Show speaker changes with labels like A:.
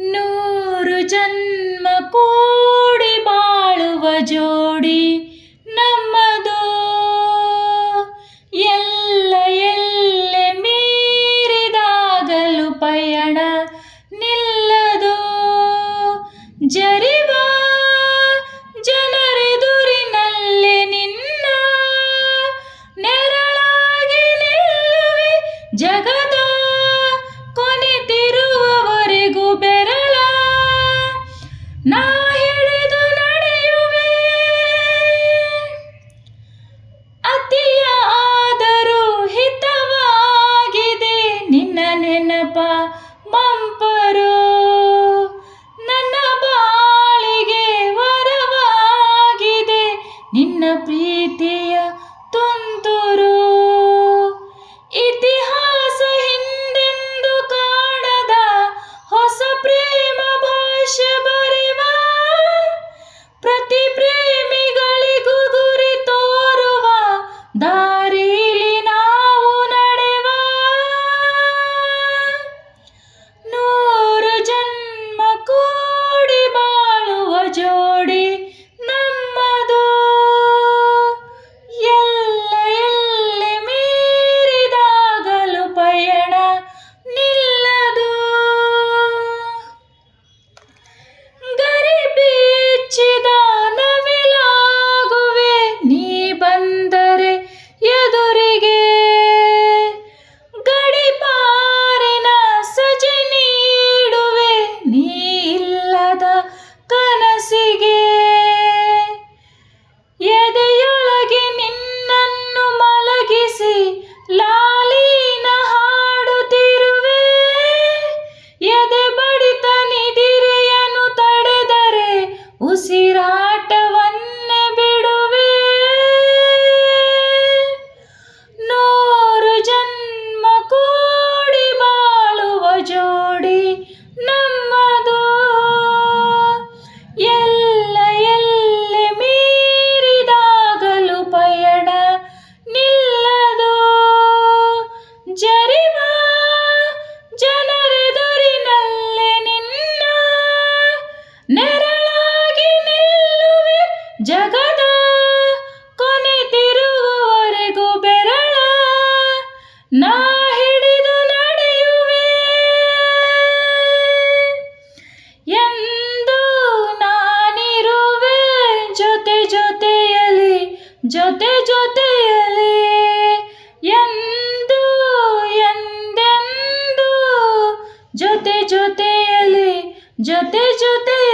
A: ನೂರು ಜನ್ಮ नूरु ಬಾಳುವ ಜೋಡಿ. ಬಂಪರು ಮಂಪರು ನನ್ನ ಬಾಳಿಗೆ ವರವಾಗಿದೆ ನಿನ್ನ ಪ್ರೀತಿಯ ತುಂತುರು. ಇತಿಹಾಸ ನಾ ಹಿಡಿದು ನಡೆಯುವೆ. ಎಂದು ನಾನಿರುವೆ ಜೊತೆ ಜೊತೆಯಲ್ಲಿ ಜೊತೆ ಜೊತೆಯಲ್ಲಿ. ಎಂದು, ಎಂದೆಂದು, ಜೊತೆ ಜೊತೆಯಲ್ಲಿ, ಜೊತೆ ಜೊತೆ